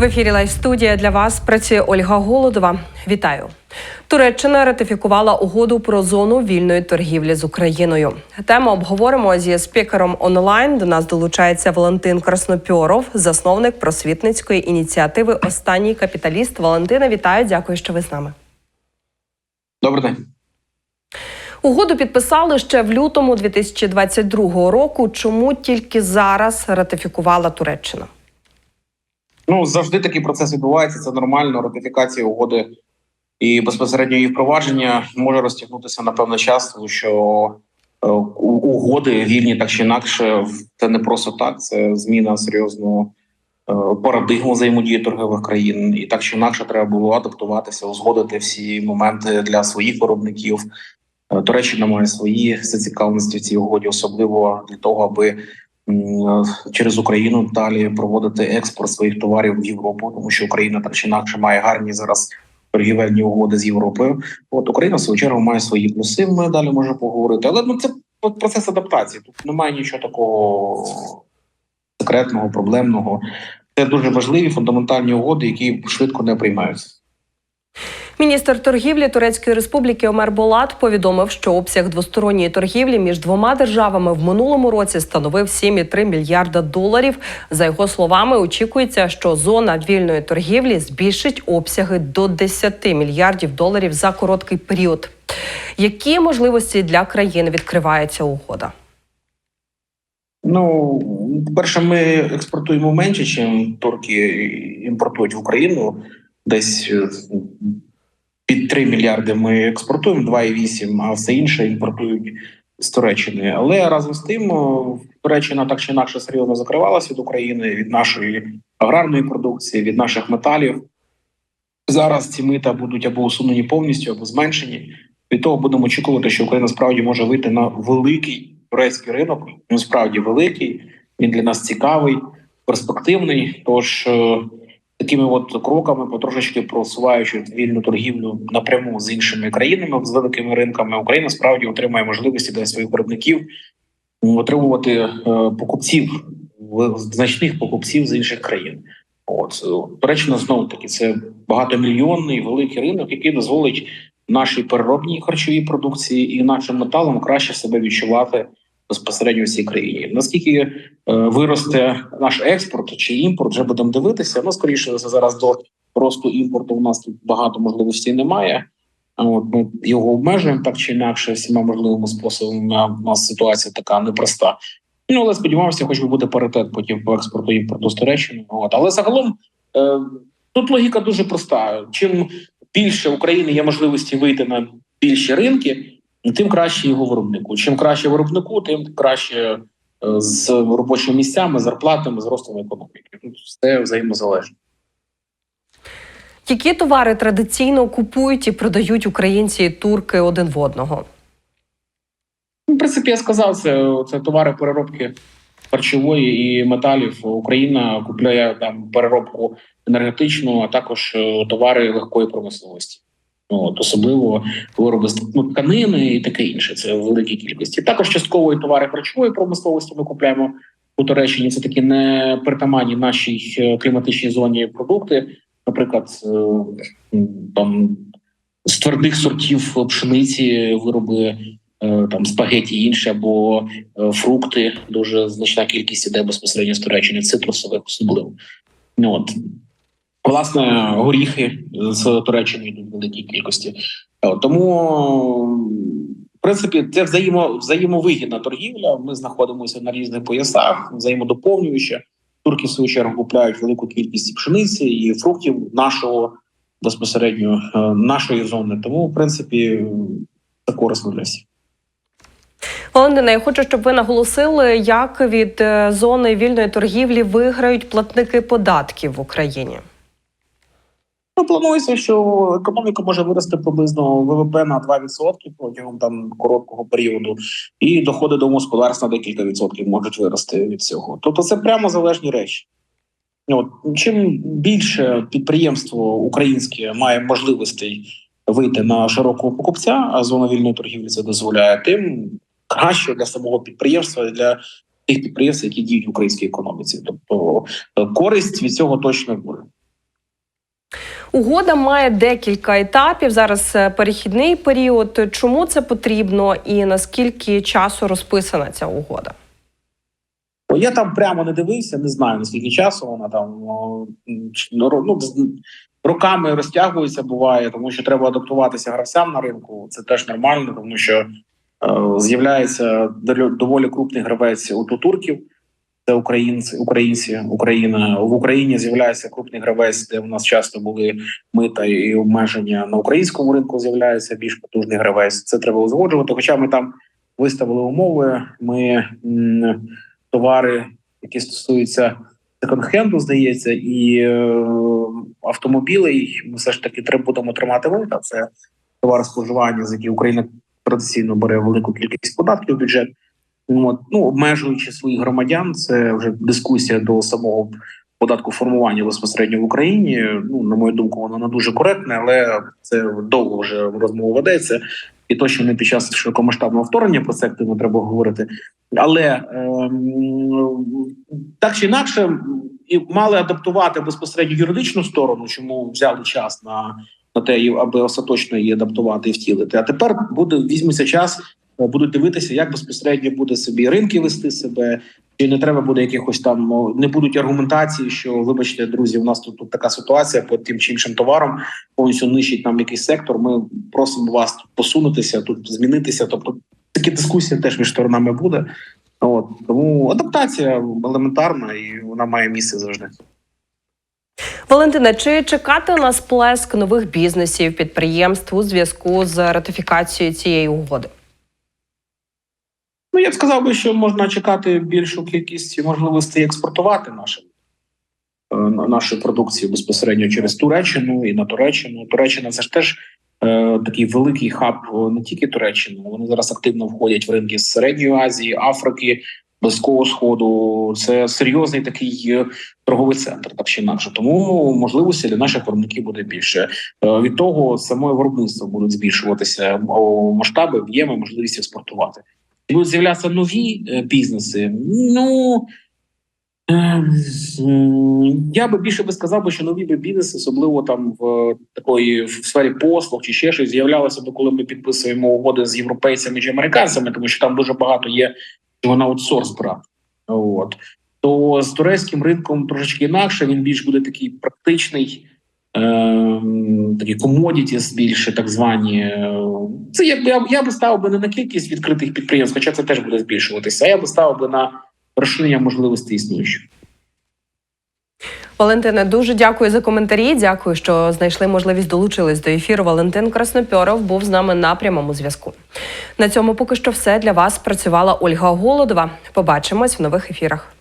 В ефірі Лайв студія для вас працює Ольга Голодова. Вітаю. Туреччина ратифікувала угоду про зону вільної торгівлі з Україною. Тему обговоримо зі спікером онлайн. До нас долучається Валентин Краснопьоров, засновник просвітницької ініціативи Останній капіталіст. Валентина, вітаю. Дякую, що ви з нами. Добрий день. Угоду підписали ще в лютому 2022 року. Чому тільки зараз ратифікувала Туреччина? Ну завжди такий процес відбувається. Це нормально. Ратифікація угоди і безпосередньо її впровадження може розтягнутися на певний час, тому що е, угоди вільні так чи інакше це не просто так. Це зміна серйозного е, парадигму взаємодії торгових країн, і так чи інакше треба було адаптуватися, узгодити всі моменти для своїх виробників. Е, Туреччина має свої зацікавленості в цій угоді, особливо для того, аби через Україну далі проводити експорт своїх товарів в Європу, тому що Україна так чи інакше має гарні зараз торгівельні угоди з Європою. От Україна в свою чергу має свої плюси. Ми далі можемо поговорити. Але ну це процес адаптації. Тут немає нічого такого секретного, проблемного. Це дуже важливі фундаментальні угоди, які швидко не приймаються. Міністр торгівлі Турецької республіки Омер Болат повідомив, що обсяг двосторонньої торгівлі між двома державами в минулому році становив 7,3 мільярда доларів. За його словами, очікується, що зона вільної торгівлі збільшить обсяги до 10 мільярдів доларів за короткий період. Які можливості для країн відкриває ця угода? Ну, по-перше, ми експортуємо менше, ніж турки імпортують в Україну. Десь під 3 мільярди ми експортуємо, 2,8, а все інше імпортують з Туреччини. Але разом з тим Туреччина так чи інакше серйозно закривалася від України, від нашої аграрної продукції, від наших металів. Зараз ці мита будуть або усунені повністю, або зменшені. Від того будемо очікувати, що Україна справді може вийти на великий турецький ринок. Він справді великий, він для нас цікавий, перспективний. Тож е, такими от кроками, потрошечки просуваючи вільну торгівлю напряму з іншими країнами з великими ринками, Україна справді отримає можливості для своїх виробників отримувати е, покупців значних покупців з інших країн. От е, знову таки це багатомільйонний великий ринок, який дозволить нашій переробній харчовій продукції і нашим металам краще себе відчувати безпосередньо в цій країні. Наскільки е, виросте наш експорт чи імпорт, вже будемо дивитися. Ну скоріше все, зараз до росту імпорту у нас тут багато можливостей немає. От ми його обмежуємо так чи інакше всіма можливими способами. У нас ситуація така непроста. Ну але сподіваємося, хоч би буде паритет потім по експорту імпорту з Туреччини. От але загалом е, тут логіка дуже проста. Чим більше України є можливості вийти на більші ринки, тим краще його виробнику. Чим краще виробнику, тим краще е, з робочими місцями, зарплатами, з ростом економіки. Тут все взаємозалежно. Які товари традиційно купують і продають українці і турки один в одного? Ну, В принципі, я сказав, це, це товари переробки харчової і металів. Україна купляє там переробку енергетичну, а також е, товари легкої промисловості. От, особливо вироби з ну, тканини і таке інше. Це в великій кількості. Також частково і товари харчової промисловості ми купляємо у Туреччині. Це такі не притаманні нашій е, кліматичній зоні продукти. Наприклад, е, там з твердих сортів пшениці вироби е, там спагеті і інше, або фрукти. Дуже значна кількість іде безпосередньо з Туреччини, цитрусових особливо. Ну, От. Власне, горіхи з Туреччини йдуть в великій кількості. Е, Тому, в принципі, це взаємо, взаємовигідна торгівля. Ми знаходимося на різних поясах, взаємодоповнюючи. Турки, в свою чергу, купляють велику кількість пшениці і фруктів нашого безпосередньо е, нашої зони. Тому, в принципі, це корисно для всіх. Валентина, я хочу, щоб ви наголосили, як від е, зони вільної торгівлі виграють платники податків в Україні. Ну, планується, що економіка може вирости приблизно ВВП на 2% протягом там короткого періоду, і доходи до господарства на декілька відсотків можуть вирости від цього. Тобто, це прямо залежні речі. От чим більше підприємство українське має можливостей вийти на широкого покупця, а зона вільної торгівлі це дозволяє, тим краще для самого підприємства, і для тих підприємств, які діють в українській економіці. Тобто е, користь від цього точно буде. Угода має декілька етапів. Зараз е, перехідний період. Чому це потрібно і наскільки часу розписана ця угода? Бо я там прямо не дивився, не знаю наскільки часу вона там ну, ну, роками розтягується, буває, тому що треба адаптуватися гравцям на ринку. Це теж нормально, тому що е, з'являється доволі крупний гравець у турків. Це українці, українці, Україна в Україні з'являється крупний гравець, де в нас часто були мита і обмеження на українському ринку. З'являється більш потужний гравець. Це треба узгоджувати. Хоча ми там виставили умови. Ми товари, які стосуються секонд-хенду, здається, і е, автомобілей. Ми все ж таки треба будемо тримати мита. Це товари споживання, за які Україна традиційно бере велику кількість податків в бюджет. От, ну, обмежуючи своїх громадян, це вже дискусія до самого податку формування безпосередньо в Україні. Ну, на мою думку, воно не дуже коректне, але це довго вже розмова ведеться. І точно не під час широкомасштабного вторгнення про це активно треба говорити. Але ем, так чи інакше, і мали адаптувати безпосередньо юридичну сторону, чому взяли час на, на те, аби остаточно її адаптувати і втілити. А тепер буде візьметься час, е, будуть дивитися, як безпосередньо буде собі ринки вести себе. Чи не треба буде якихось там не будуть аргументації, що вибачте, друзі, у нас тут, тут така ситуація по тим чи іншим товарам повністю нищить нам якийсь сектор. Ми просимо вас тут посунутися, тут змінитися. Тобто такі дискусії теж між сторонами буде. От тому адаптація елементарна і вона має місце завжди. Валентина, чи чекати на сплеск нових бізнесів, підприємств у зв'язку з ратифікацією цієї угоди? Ну я б сказав би, що можна чекати більшу кількість можливостей експортувати нашим е, на- нашу продукцію безпосередньо через Туреччину і на Туреччину. Туреччина це ж теж е, такий великий хаб не тільки Туреччини. Вони зараз активно входять в ринки з Середньої Азії, Африки, Близького Сходу. Це серйозний такий е, торговий центр, так чи інакше. Тому можливості для наших виробників буде більше. Е, Від того саме виробництво будуть збільшуватися масштаби, об'єми, можливість експортувати. І будуть з'являтися нові е, бізнеси. Ну ем, я би більше би сказав, би, що нові би бізнеси, особливо там в такої в сфері послуг чи ще щось, з'являлося б, коли ми підписуємо угоди з європейцями чи американцями, тому що там дуже багато є чого на аутсорс брати. От то з турецьким ринком трошечки інакше. Він більш буде такий практичний. Ем, такі комодітіс більше так звані. Це я, я, я би ставив би не на кількість відкритих підприємств, хоча це теж буде збільшуватися. А я би ставив би на розширення можливостей існуючих. Валентине, дуже дякую за коментарі. Дякую, що знайшли можливість долучились до ефіру. Валентин Краснопьоров був з нами на прямому зв'язку. На цьому поки що все для вас працювала Ольга Голодова. Побачимось в нових ефірах.